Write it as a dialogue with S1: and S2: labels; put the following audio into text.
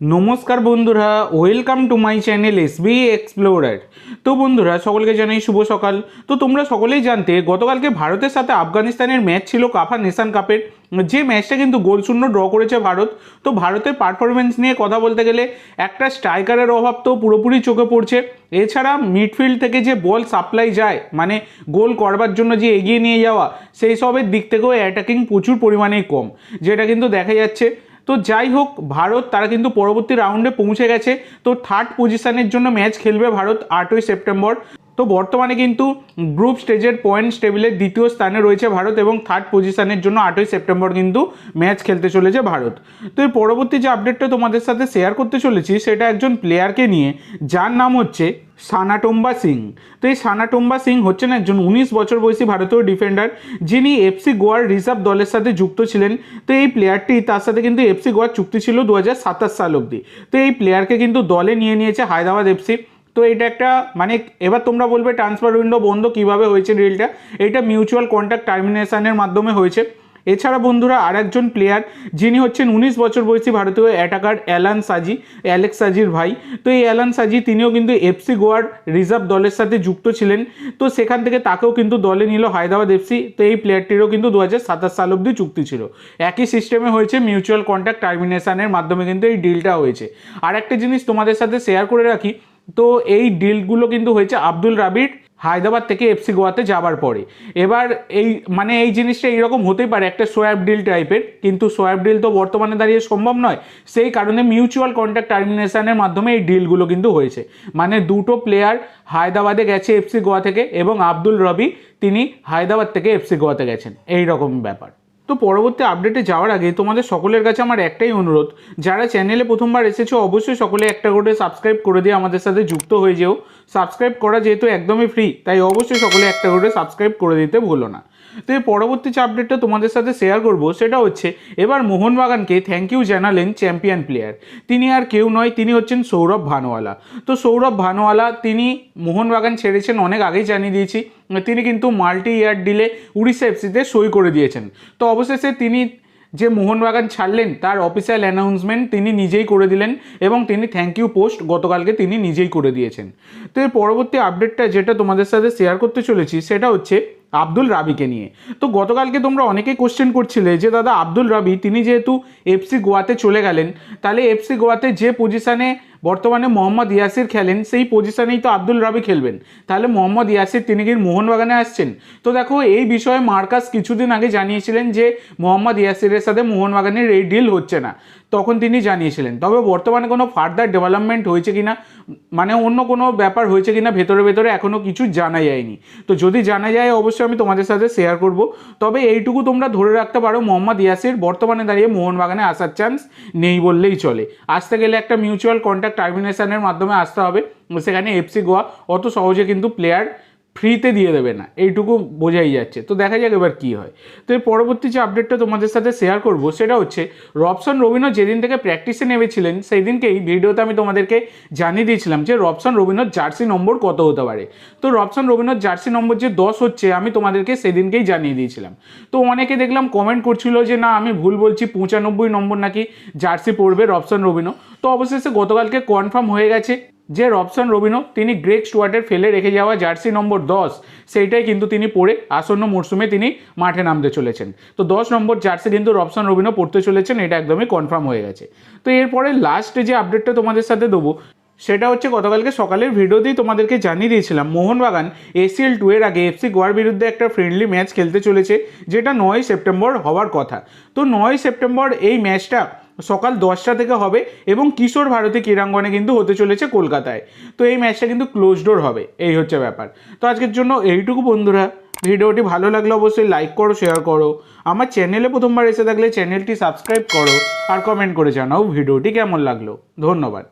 S1: নমস্কার বন্ধুরা welcome to my channel S B explorer তো বন্ধুরা, সকলকে জানাই শুভ সকাল। তো তোমরা সকলেই জানতে, গতকালকে ভারতের সাথে আফগানিস্তানের ম্যাচ ছিল কাফা নেশান কাপের। যে ম্যাচটা কিন্তু গোলশূন্য ড্র করেছে ভারত। তো ভারতের পারফরমেন্স নিয়ে কথা বলতে গেলে একটা স্ট্রাইকারের অভাব তো পুরোপুরি চোখে পড়ছে। এছাড়া মিডফিল্ড থেকে যে বল সাপ্লাই যায় মানে গোল করবার জন্য যে এগিয়ে নিয়ে যাওয়া, সেই সবের দিক থেকেও অ্যাটাকিং প্রচুর পরিমাণেই কম। যেটা কিন্তু দেখা যাচ্ছে তো যাই হোক, ভারত তারা কিন্তু পরবর্তী রাউন্ডে পৌঁছে গেছে। তো থার্ড পজিশনের জন্য ম্যাচ খেলবে ভারত আটই সেপ্টেম্বর। তো বর্তমানে কিন্তু গ্রুপ স্টেজের পয়েন্ট টেবিলের দ্বিতীয় স্থানে রয়েছে ভারত এবং থার্ড পজিশনের জন্য আটই সেপ্টেম্বর কিন্তু ম্যাচ খেলতে চলেছে ভারত। তো এর পরবর্তী যে আপডেটটা তোমাদের সাথে শেয়ার করতে চলেছি, সেটা একজন প্লেয়ারকে নিয়ে, যার নাম হচ্ছে সানাটোম্বা সিং। তো এই সানাটোম্বা সিং হচ্ছেন একজন উনিশ বছর বয়সী ভারতীয় ডিফেন্ডার যিনি এফসি গোয়ার রিজার্ভ দলের সাথে যুক্ত ছিলেন। তো এই প্লেয়ারটি তার সাথে কিন্তু এফসি গোয়ার চুক্তি ছিল দু হাজার সাতাশ সাল অবধি। তো এই প্লেয়ারকে কিন্তু দলে নিয়ে নিয়েছে হায়দ্রাবাদ এফসি তো এটা একটা মানে এবার তোমরা বলবে ট্রান্সফার উইন্ডো বন্ধ কীভাবে হয়েছে ডিলটা এটা মিউচুয়াল কন্ট্যাক্ট টার্মিনেশনের মাধ্যমে হয়েছে। এছাড়া বন্ধুরা আর একজন প্লেয়ার যিনি হচ্ছেন উনিশ বছর বয়সী ভারতীয় অ্যাটাকার অ্যালান সাজি, অ্যালেক্স সাজির ভাই। তো এই অ্যালান সাজি, তিনিও কিন্তু এফসি গোয়ার রিজার্ভ দলের সাথে যুক্ত ছিলেন। তো সেখান থেকে তাকেও কিন্তু দলে নিল হায়দ্রাবাদ এফসি তো এই প্লেয়ারটিরও কিন্তু দু হাজার সাতাশ সাল অবধি চুক্তি ছিল। একই সিস্টেমে হয়েছে মিউচুয়াল কন্ট্যাক্ট টার্মিনেশনের মাধ্যমে কিন্তু এই ডিলটা হয়েছে। আর একটা জিনিস তোমাদের সাথে শেয়ার করে রাখি তো এই ডিলগুলো কিন্তু হয়েছে আব্দুল রাবির হায়দ্রাবাদ থেকে এফসি গোয়াতে যাবার পরে। এবার এই মানে এই জিনিসটা এইরকম হতেই পারে একটা সোয়াব ডিল টাইপের কিন্তু সোয়াব ডিল তো বর্তমানে দাঁড়িয়ে সম্ভব নয়। সেই কারণে মিউচুয়াল কন্ট্যাক্ট টার্মিনেশনের মাধ্যমে এই ডিলগুলো কিন্তু হয়েছে। মানে দুটো প্লেয়ার হায়দ্রাবাদে গেছে এফসি গোয়া থেকে এবং আব্দুল রবি, তিনি হায়দ্রাবাদ থেকে এফসি গোয়াতে গেছেন। এই রকম ব্যাপার। তো পরবর্তী আপডেটে যাওয়ার আগে তোমাদের সকলের কাছে আমার একটাই অনুরোধ, যারা চ্যানেলে প্রথমবার এসেছ, অবশ্যই সকলে একটা করে সাবস্ক্রাইব করে দিয়ে আমাদের সাথে যুক্ত হয়ে যেও। সাবস্ক্রাইব করা যেহেতু একদমই ফ্রি তাই অবশ্যই সকলে একটা করে সাবস্ক্রাইব করে দিতে ভুলো না। তো এই পরবর্তী যে আপডেটটা তোমাদের সাথে শেয়ার করব, সেটা হচ্ছে, এবার মোহনবাগানকে থ্যাংক ইউ জানালেন চ্যাম্পিয়ন প্লেয়ার তিনি আর কেউ নয়, তিনি হচ্ছেন সৌরভ ভানোয়ালা তো সৌরভ ভানোয়ালা তিনি মোহনবাগান ছেড়েছেন, অনেক আগেই জানিয়ে দিয়েছি। তিনি কিন্তু মাল্টি ইয়ার ডিলে উড়িষ্যা এফসিতে সই করে দিয়েছেন। তো অবশেষে তিনি যে মোহনবাগান ছাড়লেন, তার অফিসিয়াল অ্যানাউন্সমেন্ট তিনি নিজেই করে দিলেন এবং তিনি থ্যাংক ইউ পোস্ট গতকালকে তিনি নিজেই করে দিয়েছেন। তো এর পরবর্তী আপডেটটা যেটা তোমাদের সাথে শেয়ার করতে চলেছি, সেটা হচ্ছে আব্দুল রাবিকে নিয়ে। তো গতকালকে তোমরা অনেকেই কোশ্চেন করছিলে যে, দাদা, আব্দুল রাবি, তিনি যেহেতু এফসি গোয়াতে চলে গেলেন, তাহলে এফসি গোয়াতে যে পজিশানে বর্তমানে মোহাম্মদ ইয়াসির খেলেন, সেই পজিশনেই তো আব্দুল রাবি খেলবেন। তাহলে মোহাম্মদ ইয়াসির তিনি কি মোহনবাগানে আসছেন? তো দেখো, এই বিষয়ে মার্কাস কিছুদিন আগে জানিয়েছিলেন যে মোহাম্মদ ইয়াসিরের সাথে মোহনবাগানের এই ডিল হচ্ছে না। তখন তিনি জানিয়েছিলেন। তবে বর্তমানে কোনো ফার্দার ডেভেলপমেন্ট হয়েছে কিনা মানে অন্য কোনো ব্যাপার হয়েছে কিনা, ভেতরে ভেতরে এখনও কিছু জানা যায়নি। তো যদি জানা যায়, অবশ্যই আমি তোমাদের সাথে শেয়ার করব। তবে এইটুকু তোমরা ধরে রাখতে পারো, মোহাম্মদ ইয়াসির বর্তমানে দাঁড়িয়ে মোহনবাগানে আসার চান্স নেই বললেই চলে। আসতে গেলে একটা মিউচুয়াল কন্ট্যাক্ট টার্মিনেশনের মাধ্যমে আসতে হবে। সেখানে এফসি গোয়া অত সহজে কিন্তু প্লেয়ার ফ্রিতে দিয়ে দেবে না, এইটুকু বোঝাই যাচ্ছে। তো দেখা যাক এবার কী হয়। তো এর পরবর্তী যে আপডেটটা তোমাদের সাথে শেয়ার করব, সেটা হচ্ছে রবসন রবিনো যেদিন থেকে প্র্যাকটিসে নেমেছিলেন সেই দিনকেই ভিডিওতে আমি তোমাদেরকে জানিয়ে দিয়েছিলাম যে রবসন রবিনোর জার্সি নম্বর কত হতে পারে। তো রবসন রবিনোর জার্সি নম্বর যে দশ হচ্ছে, আমি তোমাদেরকে সেদিনকেই জানিয়ে দিয়েছিলাম। তো অনেকে দেখলাম কমেন্ট করছিল যে, না, আমি ভুল বলছি, পঁচানব্বই নম্বর নাকি জার্সি পড়বে রবসন রবিনো তো অবশেষে গতকালকে কনফার্ম হয়ে গেছে যে রবসন রবিনো তিনি গ্রেক স্টুয়ার্টের ফেলে রেখে যাওয়া জার্সি নম্বর দশ, সেইটাই কিন্তু তিনি পরে আসন্ন মরশুমে তিনি মাঠে নামতে চলেছেন। তো দশ নম্বর জার্সি কিন্তু রবসন রবিনো পড়তে চলেছেন, এটা একদমই কনফার্ম হয়ে গেছে। তো এরপরে লাস্টে যে আপডেটটা তোমাদের সাথে দেবো, সেটা হচ্ছে গতকালকে সকালের ভিডিও ভিডিওতেই তোমাদেরকে জানিয়ে দিয়েছিলাম, মোহনবাগান এসিএল টু এর আগে এফসি গোয়ার বিরুদ্ধে একটা ফ্রেন্ডলি ম্যাচ খেলতে চলেছে, যেটা নয় সেপ্টেম্বর হওয়ার কথা। তো নয় সেপ্টেম্বর এই ম্যাচটা সকাল দশটা থেকে হবে এবং কিশোর ভারতী ক্রীড়াঙ্গনে কিন্তু হতে চলেছে কলকাতায়। তো এই ম্যাচটা কিন্তু ক্লোজ ডোর হবে, এই হচ্ছে ব্যাপার। তো আজকের জন্য এইটুকু বন্ধুরা। ভিডিওটি ভালো লাগলে অবশ্যই লাইক করো শেয়ার করো। আমার চ্যানেলে প্রথমবার এসে থাকলে চ্যানেলটি সাবস্ক্রাইব করো আর কমেন্ট করে জানাও ভিডিওটি কেমন লাগল। ধন্যবাদ।